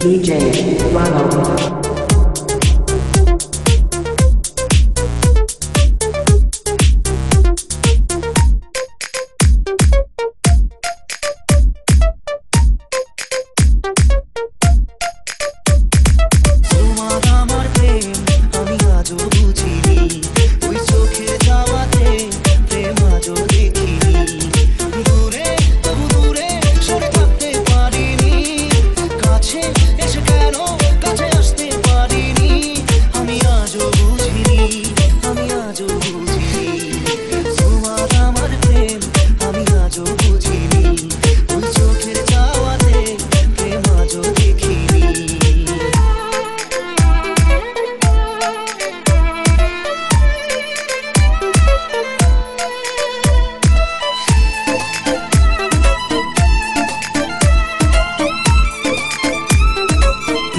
DJ Ronald.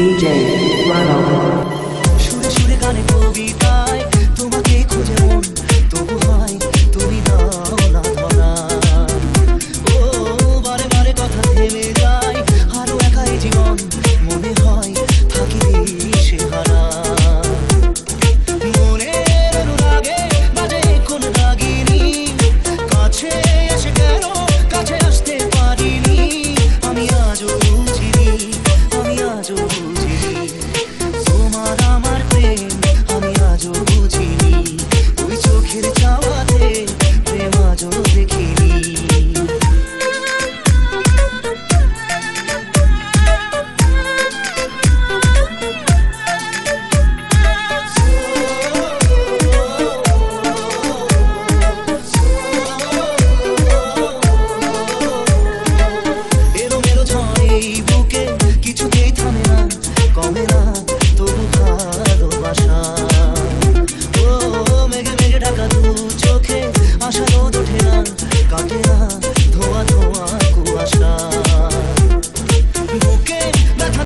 DJ Ronald. সুরে সুরে গানে কবিতায়